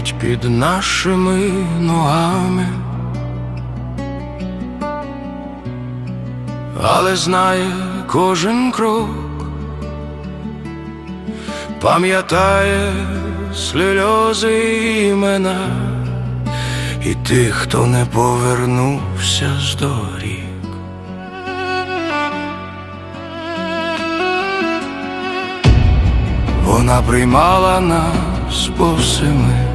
горить під нашими ногами, але знає кожен крок, пам'ятає сльози імена і тих, хто не повернувся з доріг. Вона приймала нас повсеми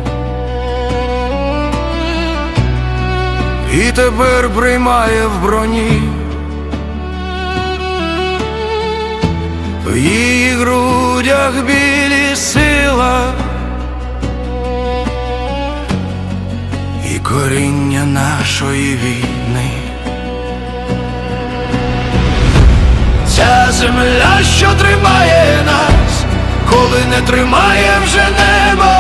І тепер приймає в броні В її грудях білі сила І коріння нашої війни. Ця земля, що тримає нас, коли не тримає вже небо,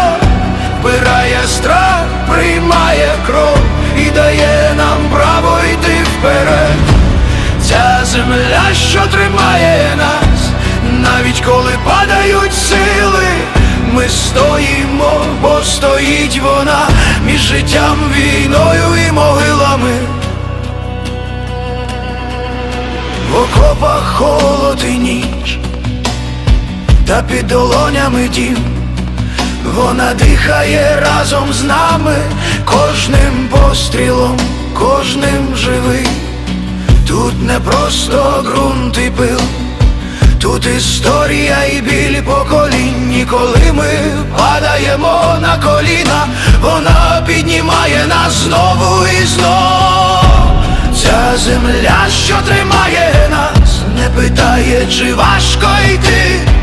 вбирає страх, приймає кров і дає нам право йти вперед. Ця земля, що тримає нас, навіть коли падають сили, ми стоїмо, бо стоїть вона між життям, війною і могилами. В окопах холод і ніч, та під долонями дім, вона дихає разом з нами, кожним пострілом, кожним живий. Тут не просто ґрунт і пил, тут історія і біль поколінь, коли ми падаємо на коліна, вона піднімає нас знову і знову. Ця земля, що тримає нас, не питає, чи важко йти.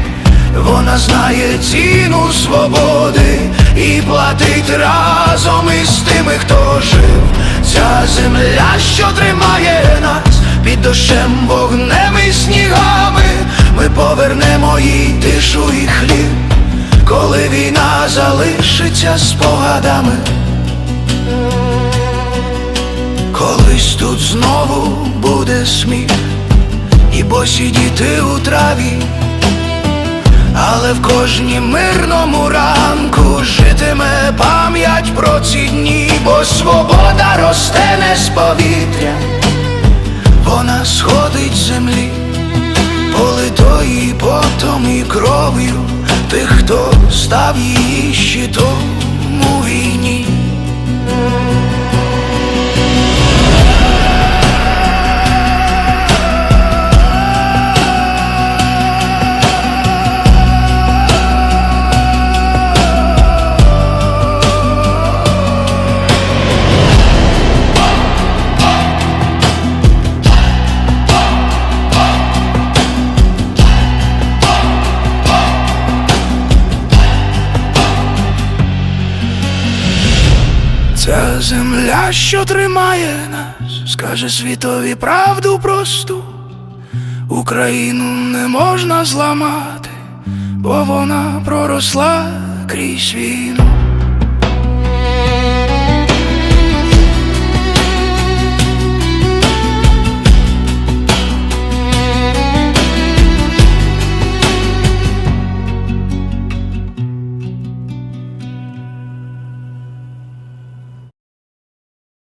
Вона знає ціну свободи і платить разом із тими, хто жив. Ця земля, що тримає нас під дощем, вогнем і снігами, ми повернемо їй тишу і хліб, коли війна залишиться спогадами. Колись тут знову буде сміх, і босі діти у траві, але в кожній мирному ранку житиме пам'ять про ці дні, бо свобода росте не з повітря, вона сходить з землі, политої потом і кров'ю тих, хто став її щитом у війні. Земля, що тримає нас, скаже світові правду просту. Україну не можна зламати, бо вона проросла крізь війну.